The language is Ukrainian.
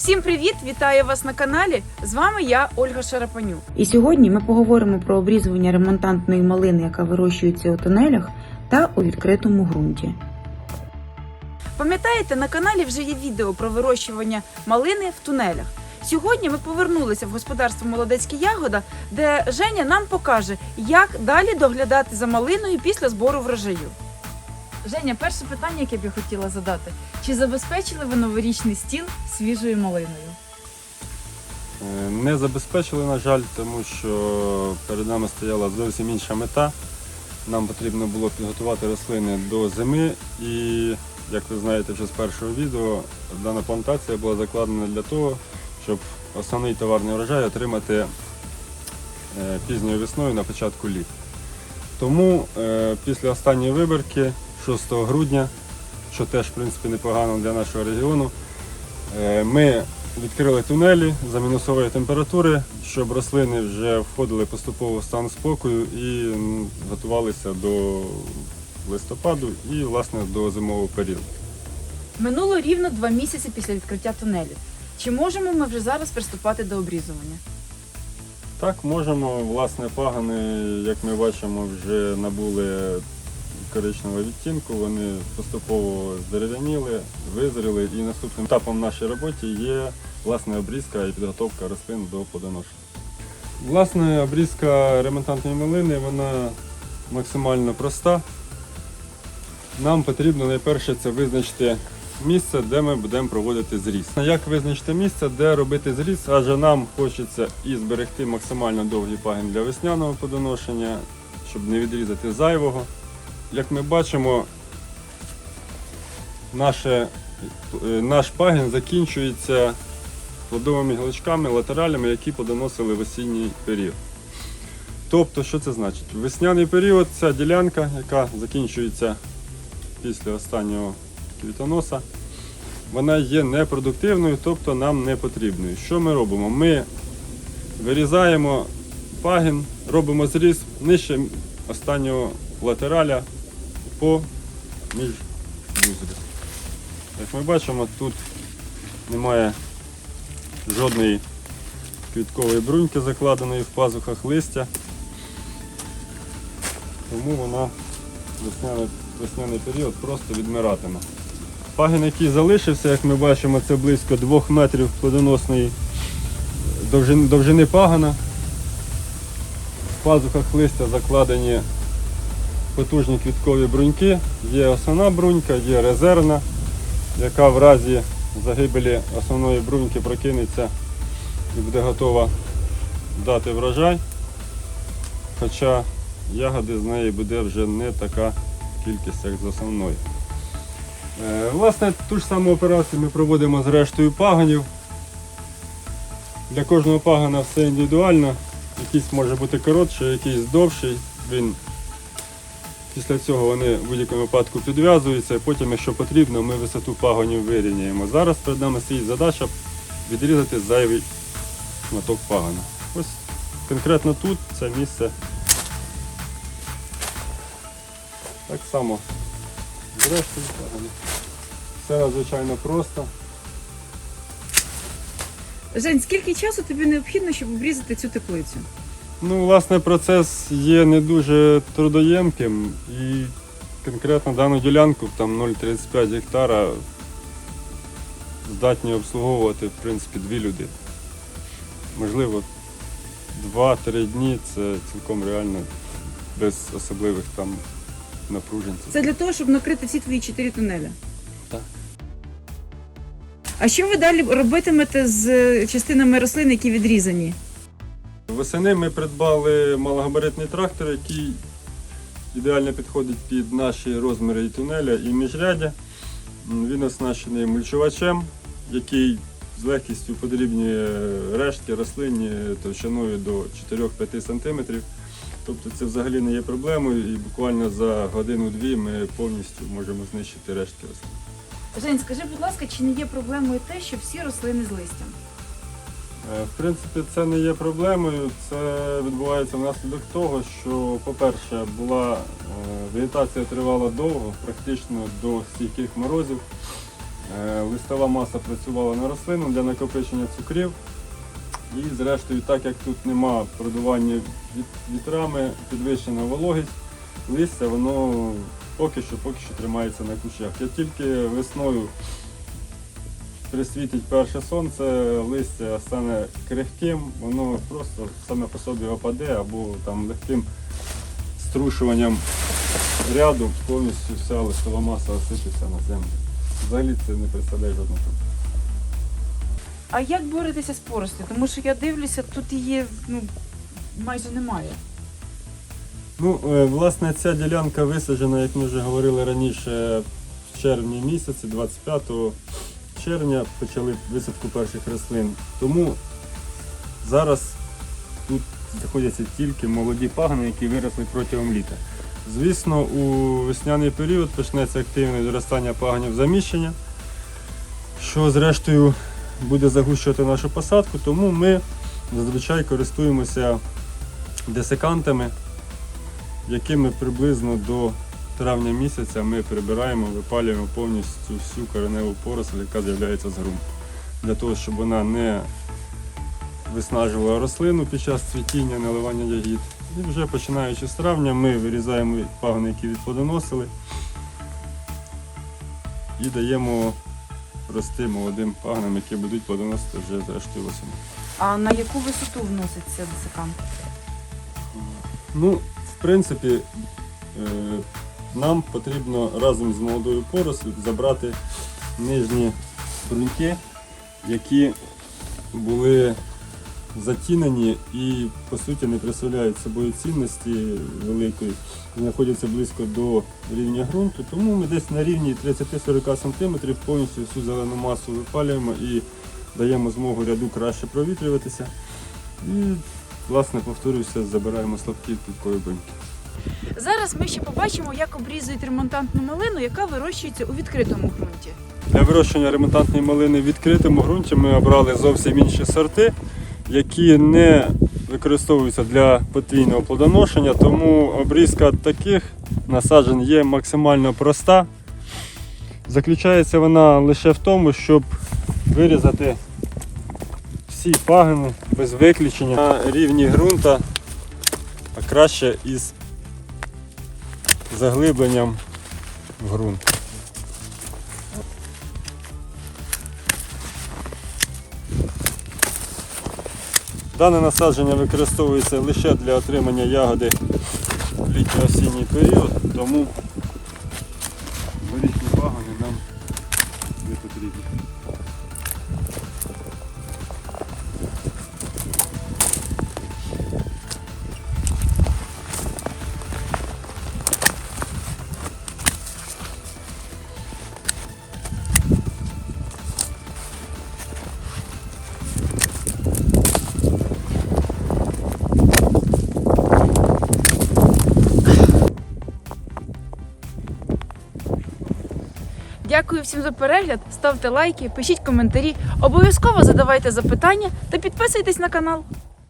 Всім привіт! Вітаю вас на каналі. З вами я, Ольга Шарапанюк. І сьогодні ми поговоримо про обрізування ремонтантної малини, яка вирощується у тунелях, та у відкритому ґрунті. Пам'ятаєте, на каналі вже є відео про вирощування малини в тунелях. Сьогодні ми повернулися в господарство Молодецьке Ягода, де Женя нам покаже, як далі доглядати за малиною після збору врожаю. Женя, перше питання, яке б я хотіла задати: чи забезпечили ви новорічний стіл свіжою малиною? Е, Не забезпечили, на жаль, тому що перед нами стояла зовсім інша мета. Нам потрібно було підготувати рослини до зими і, як ви знаєте вже з першого відео, дана плантація була закладена для того, щоб основний товарний урожай отримати е, пізньою весною на початку літ. Тому е, після останньої вибірки, 6 грудня, що теж в принципі непогано для нашого регіону, е, ми відкрили тунелі за мінусової температури, щоб рослини вже входили поступово в стан спокою і готувалися до листопаду і власне до зимового періоду. Минуло рівно два місяці після відкриття тунелів. Чи можемо ми вже зараз приступати до обрізування? Так, можемо, власне, пагани, як ми бачимо, вже набули коричневого відтінку, вони поступово здерев'яніли, визріли і наступним етапом в нашій роботі є власне обрізка і підготовка рослин до плодоношення. Власне, обрізка ремонтантної малини вона максимально проста. Нам потрібно найперше це визначити місце, де ми будемо проводити зріз. Як визначити місце, де робити зріз, адже нам хочеться і зберегти максимально довгий пагін для весняного плодоношення, щоб не відрізати зайвого. Як ми бачимо, наше, е, наш пагін закінчується плодовими гілочками, латералями, які плодоносили в осінній період. Тобто, що це значить? Весняний період ця ділянка, яка закінчується після останнього квітоноса, вона є непродуктивною, тобто нам не потрібною. Що ми робимо? Ми вирізаємо пагін, робимо зріз нижче останнього латераля по міжвузлі. Як ми бачимо, тут немає жодної квіткової бруньки закладеної в пазухах листя, тому вона весняний, весняний період просто відмиратиме. Пагін, який залишився, як ми бачимо, це близько 2 метрів плодоносної довжини, довжини пагана. В пазухах листя закладені потужні квіткові бруньки. Є основна брунька, є резервна, яка в разі загибелі основної бруньки прокинеться і буде готова дати врожай. Хоча ягоди з неї буде вже не така кількість, як з основної. Е, Власне, ту ж саму операцію ми проводимо з рештою паганів. Для кожного пагана все індивідуально. Якийсь може бути коротший, якийсь довший. Він Після цього вони в будь-якому випадку підв'язуються, і потім, якщо потрібно, ми висоту пагонів вирівняємо. Зараз перед нами стоїть задача відрізати зайвий шматок пагона. Ось конкретно тут це місце. Так само з рештою пагонів. Все надзвичайно просто. Жень, скільки часу тобі необхідно, щоб обрізати цю теплицю? Ну, власне, процес є не дуже трудоємким і конкретно дану ділянку, там 0,35 гектара, здатні обслуговувати в принципі дві людини. Можливо, 2-3 дні це цілком реально без особливих там напружень. Це для того, щоб накрити всі твої чотири тунелі. Так. А що ви далі робитимете з е, частинами рослин, які відрізані? Восени ми придбали малогабаритний трактор, який ідеально підходить під наші розміри і тунеля і міжрядя. Він оснащений мульчувачем, який з легкістю подрібнює рештки рослинні товщиною до 4-5 см. Тобто це взагалі не є проблемою і буквально за годину-дві ми повністю можемо знищити рештки рослин. Жень, скажи, будь ласка, чи не є проблемою те, що всі рослини з листям? Е, В принципі, це не є проблемою. Це відбувається внаслідок того, що, по-перше, була е, вегетація тривала довго, практично до стійких морозів. Е, Листова маса працювала на рослину для накопичення цукрів. І зрештою, так як тут нема продування вітрами, підвищена вологість, листя воно поки що поки що тримається на кущах. Як тільки весною присвітить перше сонце, листя стане крихким, воно просто саме по собі опаде або там легким струшуванням ряду повністю вся листова маса осипеться на землю. Взагалі це не представляє жодного проблеми. А як боретеся з порослю? Тому що я дивлюся, тут її ну, майже немає. Ну, е, власне, ця ділянка висаджена, як ми вже говорили раніше, в червні місяці, 25 червня почали висадку перших рослин. Тому зараз тут знаходяться тільки молоді пагани, які виросли протягом літа. Звісно, у весняний період почнеться активне зростання паганів заміщення, що зрештою буде загущувати нашу посадку, тому ми зазвичай користуємося десикантами якими приблизно до травня місяця ми прибираємо, випалюємо повністю всю кореневу поросль, яка з'являється з ґрунту. Для того, щоб вона не виснажувала рослину під час цвітіння, наливання ягід. І вже починаючи з травня ми вирізаємо пагони, які відплодоносили, і даємо рости молодим пагонам, які будуть плодоносити вже зрештою восени. А на яку висоту вноситься десикант? Ну, в принципі, е, нам потрібно разом з молодою порослю забрати нижні бруньки, які були затінені і по суті не представляють собою цінності великої, знаходяться близько до рівня ґрунту. Тому ми десь на рівні 30-40 см повністю всю зелену масу випалюємо і даємо змогу ряду краще провітрюватися. І Власне, повторюся, забираємо слабкі квіткові бруньки. Зараз ми ще побачимо, як обрізують ремонтантну малину, яка вирощується у відкритому ґрунті. Для вирощування ремонтантної малини в відкритому ґрунті ми обрали зовсім інші сорти, які не використовуються для подвійного плодоношення, тому обрізка таких насаджень є максимально проста. Заключається вона лише в тому, щоб вирізати всі пагини без виключення на рівні ґрунта, а краще із заглибленням в ґрунт. Дане насадження використовується лише для отримання ягоди в літньо-осінній період, тому Дякую всім за перегляд. Ставте лайки, пишіть коментарі, обов'язково задавайте запитання та підписуйтесь на канал.